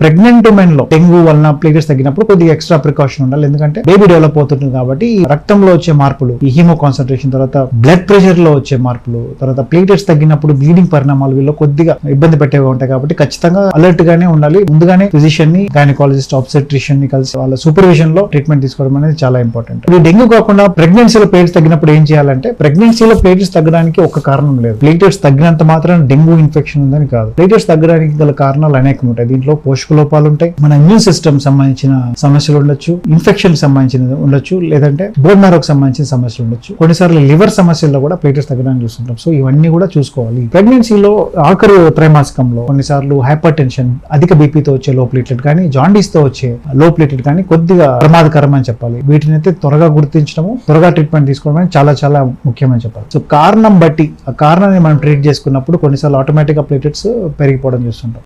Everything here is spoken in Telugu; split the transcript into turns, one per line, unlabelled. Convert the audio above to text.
ప్రెగ్నెంట్ ఉమెన్లో డెంగ్యూ వలన ప్లేటెస్ తగ్గినప్పుడు కొద్దిగా ఎక్స్ట్రా ప్రికాషన్ ఉండాలి. ఎందుకంటే బేబీ డెవలప్ అవుతుంది కాబట్టి రక్తంలో వచ్చే మార్పులు ఈ హీమో కాన్సన్ట్రేషన్ తర్వాత బ్లడ్ ప్రెషర్లో వచ్చే మార్పులు తర్వాత ప్లేటెస్ తగ్గినప్పుడు బ్లీడింగ్ పరిణామాలు వీళ్ళు కొద్దిగా ఇబ్బంది పెట్టేవి ఉంటాయి కాబట్టి ఖచ్చితంగా అలర్ట్ గానే ఉండాలి. ముందుగానే ఫిజిషియన్ని గైనకాలజిస్ట్ ఆబ్సెట్రిషియన్ని కలిసి వాళ్ళ సూపర్విజన్లో ట్రీట్మెంట్ తీసుకోవడం అనేది చాలా ఇంపార్టెంట్ ఈ డెంగ్యూ కాకుండా ప్రెగ్నెన్సీలో ప్లేట్స్ తగ్గినప్పుడు ఏం చేయాలంటే ప్రెగ్నెన్సీలో ప్లేటెస్ తగ్గడానికి ఒక కారణం లేదు. ప్లేటెస్ తగ్గినంత మాత్రం డెంగ్యూ ఇన్ఫెక్షన్ ఉందని కాదు. ప్లేటెస్ తగ్గడానికి గల కారణాలు అనేకం ఉంటాయి. దీంట్లో పోషణ లోపాలు ఉంటాయి మన ఇమ్యూన్ సిస్టమ్ సంబంధించిన సమస్యలు ఉండొచ్చు. ఇన్ఫెక్షన్ సంబంధించిన ఉండొచ్చు. లేదంటే బోన్ మ్యారోకి సంబంధించిన సమస్యలు ఉండొచ్చు. కొన్నిసార్లు లివర్ సమస్యల్లో కూడా ప్లేటెస్ తగ్గడానికి చూస్తుంటాం. సో ఇవన్నీ కూడా చూసుకోవాలి. ప్రెగ్నెన్సీలో ఆఖరు త్రైమాసికంలో కొన్నిసార్లు హైపర్ టెన్షన్ అధిక బీపీతో వచ్చే లో ప్లేటెట్ కానీ జాండీస్తో వచ్చే లో ప్లేటెట్ కానీ కొద్దిగా ప్రమాదకరం అని చెప్పాలి. వీటిని అయితే త్వరగా గుర్తించడము త్వరగా ట్రీట్మెంట్ తీసుకోవడం చాలా చాలా ముఖ్యమని చెప్పాలి. సో కారణం బట్టి ఆ కారణాన్ని మనం ట్రీట్ చేసుకున్నప్పుడు కొన్నిసార్లు ఆటోమేటిక్గా ప్లేటెట్స్ పెరిగిపోవడం చూస్తుంటాం.